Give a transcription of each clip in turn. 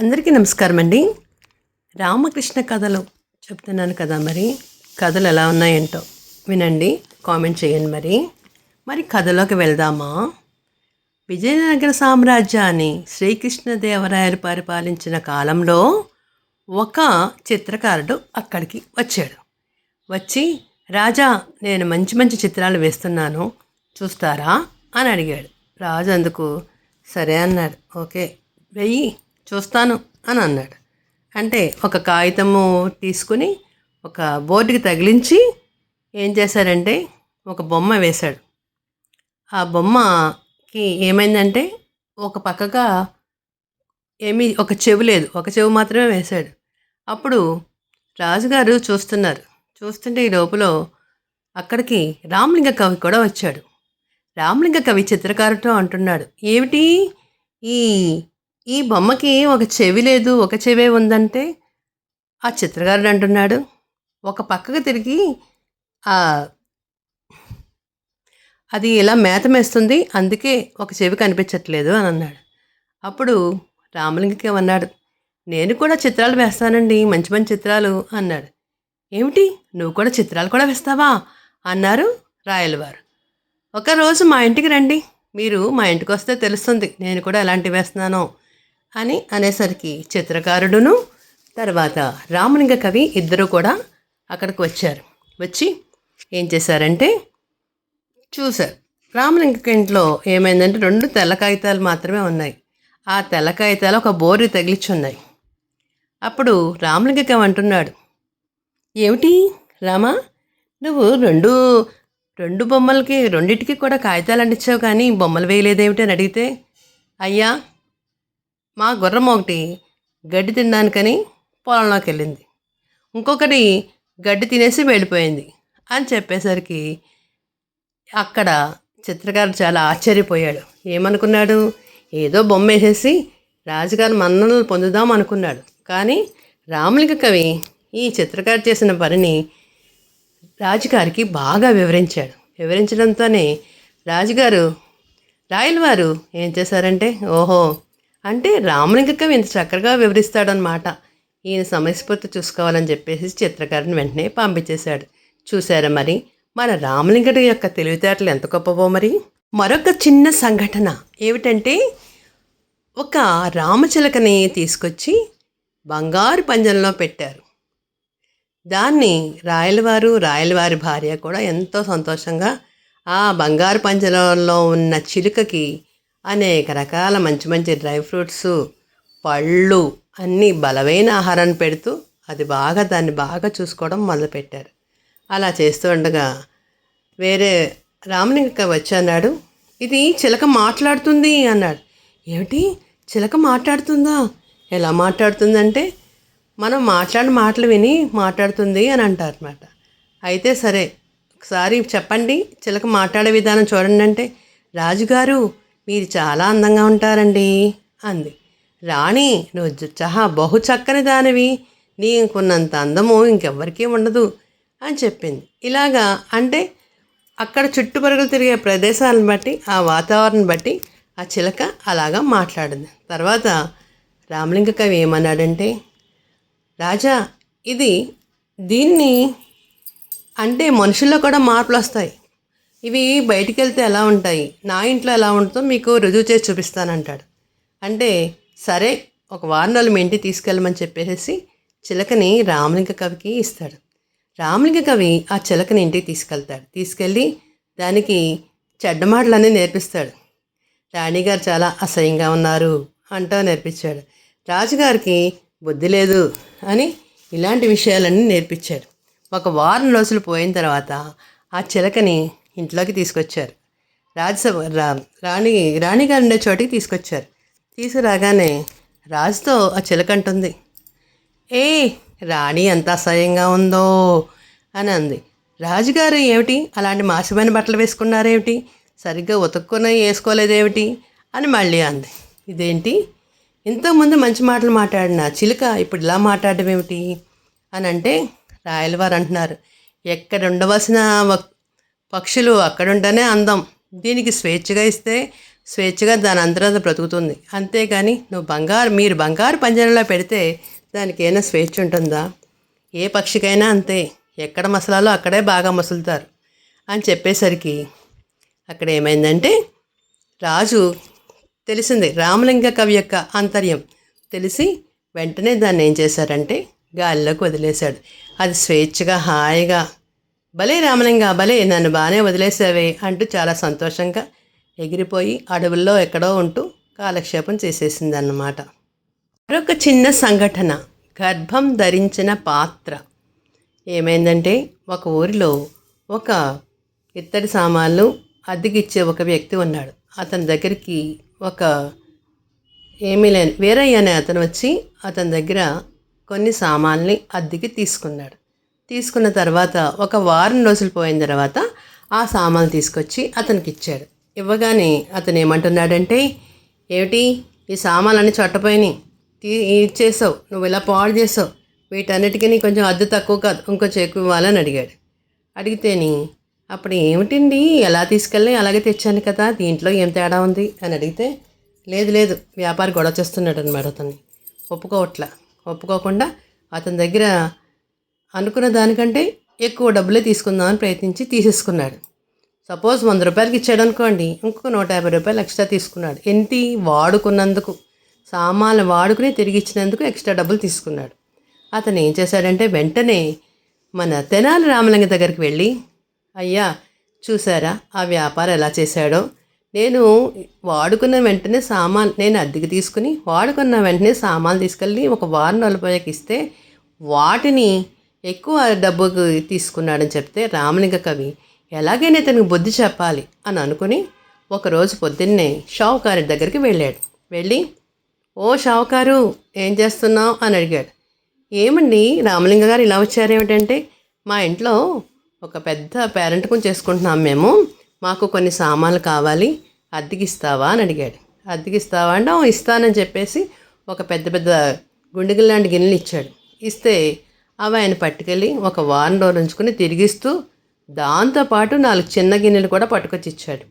అందరికీ నమస్కారం అండి రామకృష్ణ కథలు చెప్తున్నాను కదా మరి. కథలు ఎలా ఉన్నాయేంటో వినండి కామెంట్ చేయండి మరి. మరి కథలోకి వెళ్దామా? విజయనగర సామ్రాజ్యాన్ని శ్రీకృష్ణదేవరాయలు పరిపాలించిన కాలంలో ఒక చిత్రకారుడు అక్కడికి వచ్చాడు. వచ్చి రాజా నేను మంచి మంచి చిత్రాలు వేస్తున్నాను. చూస్తారా? అని అడిగాడు. రాజు అందుకు సరే అన్నాడు. ఓకే వెయ్యి. చూస్తాను అని అన్నాడు. అంటే ఒక కాగితము తీసుకుని ఒక బోర్డుకి తగిలించి ఏం చేశారంటే ఒక బొమ్మ వేశాడు. ఆ బొమ్మకి ఏమైందంటే ఒక పక్కగా ఏమీ ఒక చెవి లేదు ఒక చెవి మాత్రమే వేశాడు. అప్పుడు రాజుగారు చూస్తున్నారు. చూస్తుంటే ఈ లోపల అక్కడికి రామలింగ కవి కూడా వచ్చాడు. రామలింగ కవి చిత్రకారుతో అంటున్నాడు. ఏమిటి? ఈ ఈ బొమ్మకి ఒక చెవి లేదు ఒక చెవే ఉందంటే ఆ చిత్రకారుడు అంటున్నాడు. ఒక పక్కకు తిరిగి అది ఇలా మేత మేస్తుంది అందుకే ఒక చెవి కనిపించట్లేదు అని అన్నాడు. అప్పుడు రామలింగకి అన్నాడు నేను కూడా చిత్రాలు వేస్తానండి మంచి మంచి చిత్రాలు అన్నాడు. ఏమిటి? నువ్వు కూడా చిత్రాలు కూడా వేస్తావా? అన్నారు రాయలవారు. ఒకరోజు మా ఇంటికి రండి మీరు మా ఇంటికి వస్తే తెలుస్తుంది నేను కూడా ఎలాంటివి వేస్తున్నానో అని అనేసరికి చిత్రకారుడును తర్వాత రామలింగ కవి ఇద్దరు కూడా అక్కడికి వచ్చారు. వచ్చి ఏం చేశారంటే చూశారు. రామలింగ ఇంట్లో ఏమైందంటే రెండు తెల్ల కాగితాలు మాత్రమే ఉన్నాయి. ఆ తెల్ల కాగితాలు ఒక బోర్రి తగిలిచ్చి ఉన్నాయి అప్పుడు రామలింగ కవి అంటున్నాడు ఏమిటి రామా నువ్వు రెండు రెండు బొమ్మలకి రెండింటికి కూడా కాగితాలు అంటించావు కానీ బొమ్మలు వేయలేదేమిటి? అని అడిగితే అయ్యా మా గుర్రం ఒకటి గడ్డి తినడానికని పొలంలోకి వెళ్ళింది. ఇంకొకటి గడ్డి తినేసి వెళ్ళిపోయింది అని చెప్పేసరికి అక్కడ చిత్రకారు చాలా ఆశ్చర్యపోయాడు. ఏమనుకున్నాడు? ఏదో బొమ్మ వేసేసి రాజుగారి మన్ననలు పొందుదాం అనుకున్నాడు. కానీ రామలింగ కవి ఈ చిత్రకారు చేసిన పనిని రాజుగారికి బాగా వివరించాడు. వివరించడంతోనే రాజుగారు రాయలవారు ఏం చేశారంటే ఓహో అంటే రామలింగ ఇంత చక్కగా వివరిస్తాడనమాట ఈయన సమయస్ఫూర్తి చూసుకోవాలని చెప్పేసి చిత్రకారుని వెంటనే పంపించేశాడు. చూసారా మరి? మన రామలింగడు యొక్క తెలివితేటలు ఎంత గొప్పవో మరి? మరొక చిన్న సంఘటన ఏమిటంటే ఒక రామచిలకని తీసుకొచ్చి బంగారు పంజంలో పెట్టారు. దాన్ని రాయలవారు రాయలవారి భార్య కూడా ఎంతో సంతోషంగా ఆ బంగారు పంజరంలో ఉన్న చిలుకకి అనేక రకాల మంచి మంచి డ్రై ఫ్రూట్స్ పళ్ళు అన్నీ బలమైన ఆహారాన్ని పెడుతూ అది బాగా దాన్ని బాగా చూసుకోవడం మొదలుపెట్టారు. అలా చేస్తూ ఉండగా వేరే రామలింగక్క వచ్చి అన్నాడు ఇది చిలక మాట్లాడుతుంది అన్నాడు. ఏమిటి? చిలక మాట్లాడుతుందా? ఎలా మాట్లాడుతుందంటే మనం మాట్లాడిన మాటలు విని మాట్లాడుతుంది అని అంటారు అనమాట అయితే సరే ఒకసారి చెప్పండి చిలక మాట్లాడే విధానం చూడండి అంటే రాజుగారు మీరు చాలా అందంగా ఉంటారండి అంది. రాణి నువ్వు చహా బహు చక్కని దానివి. నీకున్నంత అందము ఇంకెవ్వరికీ ఉండదు అని చెప్పింది. ఇలాగా అంటే అక్కడ చుట్టుపరుగులు తిరిగే ప్రదేశాలను బట్టి ఆ వాతావరణం బట్టి ఆ చిలక అలాగా మాట్లాడింది. తర్వాత రామలింగ కవి ఏమన్నాడంటే రాజా ఇది దీన్ని అంటే మనుషుల్లో కూడా మార్పులు వస్తాయి ఇవి బయటికి వెళ్తే ఎలా ఉంటాయి? నా ఇంట్లో ఎలా ఉంటుందో మీకు రుజువు చేసి చూపిస్తానంటాడు. అంటే సరే ఒక వారం రోజులు మీ ఇంటికి తీసుకెళ్ళమని చెప్పేసి చిలకని రామలింగ కవికి ఇస్తాడు. రామలింగ కవి ఆ చిలకని ఇంటికి తీసుకెళ్తాడు. తీసుకెళ్ళి దానికి చెడ్డ మాటలన్నీ నేర్పిస్తాడు. రాణిగారు చాలా అసహ్యంగా ఉన్నారు అంటూ నేర్పించాడు. రాజుగారికి బుద్ధి లేదు అని ఇలాంటి విషయాలన్నీ నేర్పించాడు. ఒక వారం రోజులు పోయిన తర్వాత ఆ చిలకని ఇంట్లోకి తీసుకొచ్చారు. రాజసభ రా రాణి రాణిగారు ఉండే చోటికి తీసుకొచ్చారు. తీసుకురాగానే రాజుతో ఆ చిలకంటుంది ఏ రాణి ఎంత అసహ్యంగా ఉందో అని అంది. రాజుగారు ఏమిటి? అలాంటి మాసమైన బట్టలు వేసుకున్నారేమిటి? సరిగ్గా ఉతుక్కుని వేసుకోలేదేమిటి? అని మళ్ళీ అంది. ఇదేంటి? ఇంతకుముందు మంచి మాటలు మాట్లాడిన చిలుక ఇప్పుడు ఇలా మాట్లాడడం ఏమిటి అని అంటే రాయలవారు అంటున్నారు. ఎక్కడ ఉండవలసిన వ- పక్షులు అక్కడుంటేనే అందం. దీనికి స్వేచ్ఛగా ఇస్తే స్వేచ్ఛగా దాని అంతరాత బ్రతుకుతుంది. అంతేగాని నువ్వు బంగారు మీరు బంగారు పంజరంలో పెడితే దానికి ఏమైనా స్వేచ్ఛ ఉంటుందా? ఏ పక్షికైనా అంతే. ఎక్కడ మసలాలో అక్కడే బాగా మసులుతారు అని చెప్పేసరికి అక్కడ ఏమైందంటే రాజు తెలిసింది రామలింగ కవి యొక్క ఆంతర్యం తెలిసి వెంటనే దాన్ని ఏం చేశారంటే గాలిలోకి వదిలేశాడు. అది స్వేచ్ఛగా హాయిగా భలే రామలింగా భలే నన్ను బాగానే వదిలేసావే అంటూ చాలా సంతోషంగా ఎగిరిపోయి అడవుల్లో ఎక్కడో ఉంటూ కాలక్షేపం చేసేసింది అన్నమాట మరొక చిన్న సంఘటన. గర్భం ధరించిన పాత్ర. ఏమైందంటే ఒక ఊరిలో ఒక ఇత్తడి సామాన్లు అద్దెకిచ్చే ఒక వ్యక్తి ఉన్నాడు. అతని దగ్గరికి ఒక ఏమీ లేని వీరయ్య అనే అతను వచ్చి అతని దగ్గర కొన్ని సామాన్లు అద్దెకి తీసుకున్నాడు. తీసుకున్న తర్వాత ఒక వారం రోజులు పోయిన తర్వాత ఆ సామాన్లు తీసుకొచ్చి అతనికి ఇచ్చాడు ఇవ్వగానే అతను ఏమంటున్నాడంటే ఏమిటి? ఈ సామాన్లన్నీ చొట్టపోయినాయి. తీ ఇచ్చేసావు. నువ్వు ఇలా పాడు చేసావు. వీటన్నిటికీ నీ కొంచెం అద్దె తక్కువ కాదు. ఇంకొంచెం ఎక్కువ ఇవ్వాలని అడిగాడు. అడిగితేని అప్పుడు ఏమిటండి? ఎలా తీసుకెళ్ళి అలాగే తెచ్చాను కదా. దీంట్లో ఏం తేడా ఉంది? అని అడిగితే లేదు లేదు. వ్యాపారి గొడవ చేస్తున్నాడు అనమాట అతన్ని. ఒప్పుకోవట్లా. ఒప్పుకోకుండా అతని దగ్గర అనుకున్న దానికంటే ఎక్కువ డబ్బులే తీసుకుందామని ప్రయత్నించి తీసేసుకున్నాడు. సపోజ్ వంద రూపాయలకి ఇచ్చాడు అనుకోండి ఇంకొక నూట యాభై రూపాయలు ఎక్స్ట్రా తీసుకున్నాడు. ఎంతి వాడుకున్నందుకు సామాన్లు వాడుకుని తిరిగి ఇచ్చినందుకు ఎక్స్ట్రా డబ్బులు తీసుకున్నాడు. అతను ఏం చేశాడంటే వెంటనే మన తెనాలి రామలింగ దగ్గరికి వెళ్ళి అయ్యా చూసారా ఆ వ్యాపారం ఎలా చేశాడో? నేను వాడుకున్న వెంటనే సామాన్ నేను అద్దెకి తీసుకుని వాడుకున్న వెంటనే సామాన్లు తీసుకెళ్ళి ఒక వారం నలభైకి ఇస్తే వాటిని ఎక్కువ డబ్బుకు తీసుకున్నాడని చెప్తే రామలింగ కవి ఎలాగైనా ఇతనికి బుద్ధి చెప్పాలి అని అనుకుని ఒకరోజు పొద్దున్నే షావుకారి దగ్గరికి వెళ్ళాడు. వెళ్ళి ఓ షావుకారు ఏం చేస్తున్నావు? అని అడిగాడు. ఏమండి రామలింగ గారు ఇలా వచ్చారేమిటంటే మా ఇంట్లో ఒక పెద్ద పేరెంట్కం చేసుకుంటున్నాం మేము. మాకు కొన్ని సామాన్లు కావాలి అద్దెకిస్తావా? అని అడిగాడు. అద్దెకిస్తావా? అంటే ఇస్తానని చెప్పేసి ఒక పెద్ద పెద్ద గుండెగిల్ లాంటి గిన్నెలు ఇచ్చాడు. ఇస్తే అవి ఆయన పట్టుకెళ్ళి ఒక వారం రోజులు ఉంచుకుని తిరిగిస్తూ దాంతోపాటు నాలుగు చిన్న గిన్నెలు కూడా పట్టుకొచ్చి ఇచ్చాడు.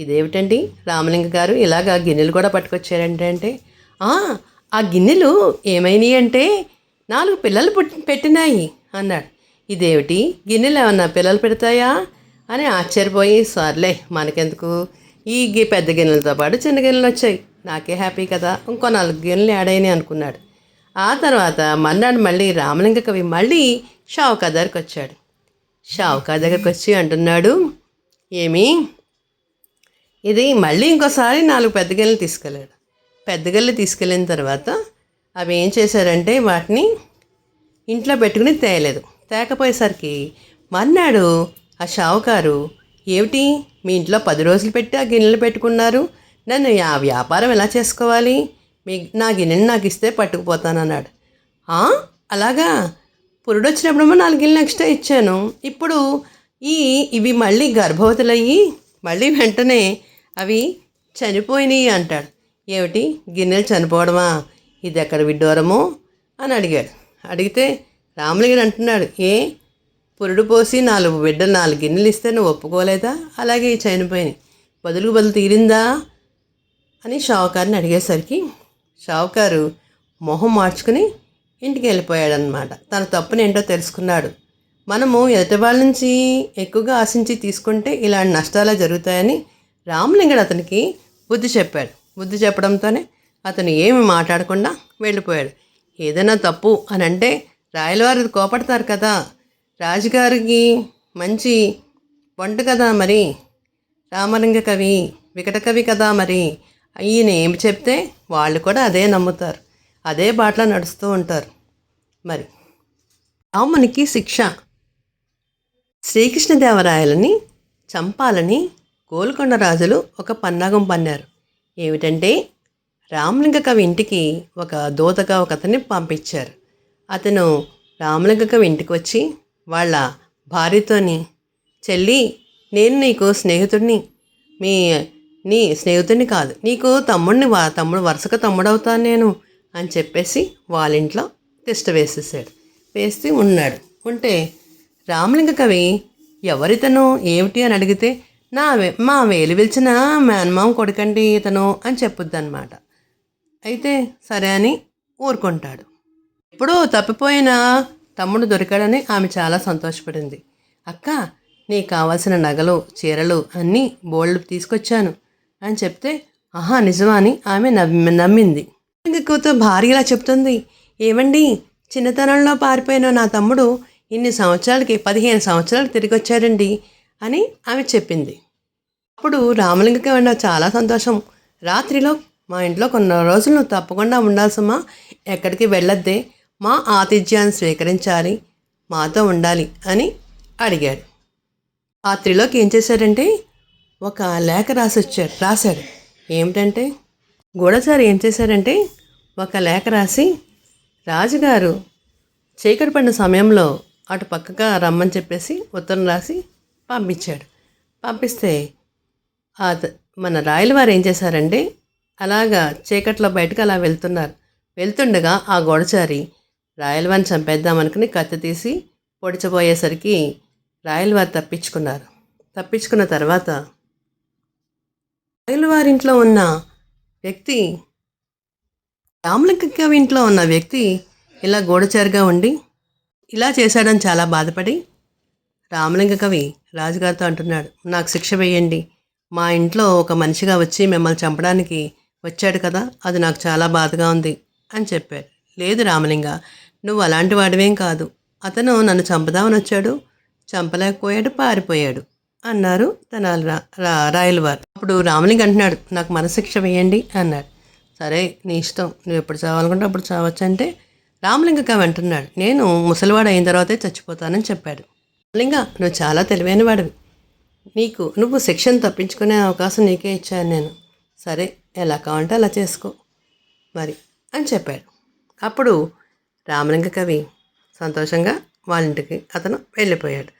ఇదేమిటండి? రామలింగ గారు ఇలాగా గిన్నెలు కూడా పట్టుకొచ్చారంటే అంటే "ఆ, గిన్నెలు ఏమైనాయి అంటే? నాలుగు పిల్లలు పుట్టి పెట్టినాయి అన్నాడు. ఇదేమిటి? గిన్నెలు ఏమన్నా పిల్లలు పెడతాయా? అని ఆశ్చర్యపోయి సర్లే మనకెందుకు? ఈ గి పెద్ద గిన్నెలతో పాటు చిన్న గిన్నెలు వచ్చాయి నాకే హ్యాపీ కదా. ఇంకో నాలుగు గిన్నెలు యాడ్ అయినాయి అనుకున్నాడు. ఆ తర్వాత మర్నాడు మళ్ళీ రామలింగ కవి మళ్ళీ షావుకా దగ్గరికి వచ్చాడు. షావుకా దగ్గరికి వచ్చి అంటున్నాడు ఏమి? ఇది మళ్ళీ ఇంకోసారి నాలుగు పెద్ద తీసుకెళ్ళాడు. పెద్ద తీసుకెళ్ళిన తర్వాత అవి ఏం చేశారంటే వాటిని ఇంట్లో పెట్టుకుని తేయలేదు. తేకపోయేసరికి మర్నాడు ఆ షావుకారు ఏమిటి? మీ ఇంట్లో పది రోజులు పెట్టి ఆ గిన్నెలు పెట్టుకున్నారు. నన్ను ఆ వ్యాపారం ఎలా చేసుకోవాలి? మీ నా గిన్నెని నాకు ఇస్తే పట్టుకుపోతానన్నాడు. అన్నాడు అలాగా? పురుడు నాలుగు గిన్నెలు ఎక్స్ట్రా ఇచ్చాను. ఇప్పుడు ఈ ఇవి మళ్ళీ గర్భవతులయ్యి మళ్ళీ వెంటనే అవి చనిపోయినాయి అంటాడు. ఏమిటి? గిన్నెలు చనిపోవడమా? ఇది ఎక్కడ విడ్డూరమో? అని అడిగాడు. అడిగితే రామలింగుడు అంటున్నాడు ఏ? పురుడు పోసి నాలుగు బిడ్డలు నాలుగు గిన్నెలు ఇస్తే నువ్వు ఒప్పుకోలేదా? అలాగే చనిపోయినాయి. బదులు బదులు తీరిందా? అని షావుకారిని అడిగేసరికి షావుకారు మొహం మార్చుకుని ఇంటికి వెళ్ళిపోయాడనమాట తన తప్పుని ఏంటో తెలుసుకున్నాడు. మనము ఎదుటివాళ్ళ నుంచి ఎక్కువగా ఆశించి తీసుకుంటే ఇలాంటి నష్టాలు జరుగుతాయని రామలింగడు అతనికి బుద్ధి చెప్పాడు. బుద్ధి చెప్పడంతోనే అతను ఏమి మాట్లాడకుండా వెళ్ళిపోయాడు. ఏదైనా తప్పు అని అంటే రాయలవారు కోపడతారు కదా. రాజుగారికి మంచి వంట కదా మరి? రామలింగ కవి వికట కవి కదా మరి? ఈయన ఏమి చెప్తే వాళ్ళు కూడా అదే నమ్ముతారు. అదే బాటలో నడుస్తూ ఉంటారు. మరి రామునికి శిక్ష. శ్రీకృష్ణదేవరాయలని చంపాలని గోల్కొండ రాజులు ఒక పన్నాగం పన్నారు. ఏమిటంటే రామలింగ కవి ఇంటికి ఒక దూతగా ఒక అతన్ని పంపించారు. అతను రామలింగ కవి ఇంటికి వచ్చి వాళ్ళ భార్యతోని చెల్లి నేను నీకు స్నేహితుడిని. మీ నీ స్నేహితుడిని కాదు. నీకు తమ్ముడిని వా తమ్ముడు వరుసగా తమ్ముడవుతాను నేను అని చెప్పేసి వాళ్ళ ఇంట్లో తిష్ట వేసేసాడు. వేసి ఉన్నాడు. ఉంటే రామలింగ కవి ఎవరితను ఏమిటి అని అడిగితే నా మా వేలు పిలిచిన మేనమామ కొడుకండి ఇతను అని చెప్పుద్ది అనమాట అయితే సరే అని ఊరుకుంటాడు. ఎప్పుడో తప్పిపోయిన తమ్ముడు దొరికాడని ఆమె చాలా సంతోషపడింది. అక్క నీకు కావాల్సిన నగలు చీరలు అన్నీ బోల్డ్ తీసుకొచ్చాను. అని చెప్తే ఆహా నిజమా అని ఆమె నమ్మి నమ్మింది. ఇంకా భార్య ఇలా చెప్తుంది? ఏమండి చిన్నతనంలో పారిపోయిన నా తమ్ముడు ఇన్ని సంవత్సరాలకి పదిహేను సంవత్సరాలు తిరిగి వచ్చాడండి అని ఆమె చెప్పింది. అప్పుడు రామలింగకి వెళ్ళిన చాలా సంతోషం. రాత్రిలో మా ఇంట్లో కొన్ని రోజులు నువ్వు తప్పకుండా ఉండాల్సమ్మా ఎక్కడికి వెళ్ళొద్దే. మా ఆతిథ్యాన్ని స్వీకరించాలి. మాతో ఉండాలి అని అడిగాడు. రాత్రిలోకి ఏం చేశారంటే ఒక లేఖ రాసి రాశారు ఏమిటంటే గూఢచారి ఏం చేశారంటే ఒక లేఖ రాసి రాజుగారు చీకటి పడిన సమయంలో అటు పక్కగా రమ్మని చెప్పేసి ఉత్తరం రాసి పంపించాడు. పంపిస్తే మన రాయల వారు ఏం చేశారంటే అలాగా చీకట్లో బయటకు అలా వెళ్తున్నారు. వెళ్తుండగా ఆ గోడచారి రాయలవారిని చంపేద్దామనుకుని కత్తి తీసి పొడిచబోయేసరికి రాయలవారు తప్పించుకున్నారు. తప్పించుకున్న తర్వాత రాయలవారింట్లో ఉన్న వ్యక్తి రామలింగ ఇంట్లో ఉన్న వ్యక్తి ఇలా గూఢచారిగా ఉండి ఇలా చేశాడని చాలా బాధపడి రామలింగ కవి రాజుగారితో అంటున్నాడు నాకు శిక్ష వేయండి. మా ఇంట్లో ఒక మనిషిగా వచ్చి మిమ్మల్ని చంపడానికి వచ్చాడు కదా అది నాకు చాలా బాధగా ఉంది అని చెప్పాడు. లేదు రామలింగ నువ్వు అలాంటి వాడివేం కాదు. అతను నన్ను చంపదామని వచ్చాడు చంపలేకపోయాడు పారిపోయాడు. అన్నారు. తన రా- రాయలవారు. అప్పుడు రామలింగ అంటున్నాడు నాకు మనశిక్ష వేయండి అన్నాడు. సరే నీ ఇష్టం. నువ్వు ఎప్పుడు చావాలనుకుంటే అప్పుడు చావచ్చు అంటే రామలింగ కవి అంటున్నాడు నేను ముసలివాడు అయిన తర్వాతే చచ్చిపోతానని చెప్పాడు. రామలింగ నువ్వు చాలా తెలివైన వాడివి. నీకు నువ్వు శిక్షను తప్పించుకునే అవకాశం నీకే ఇచ్చాను నేను. సరే ఎలా కావాలంటే అలా చేసుకో. మరి అని చెప్పాడు. అప్పుడు రామలింగ కవి సంతోషంగా వాళ్ళ ఇంటికి అతను వెళ్ళిపోయాడు.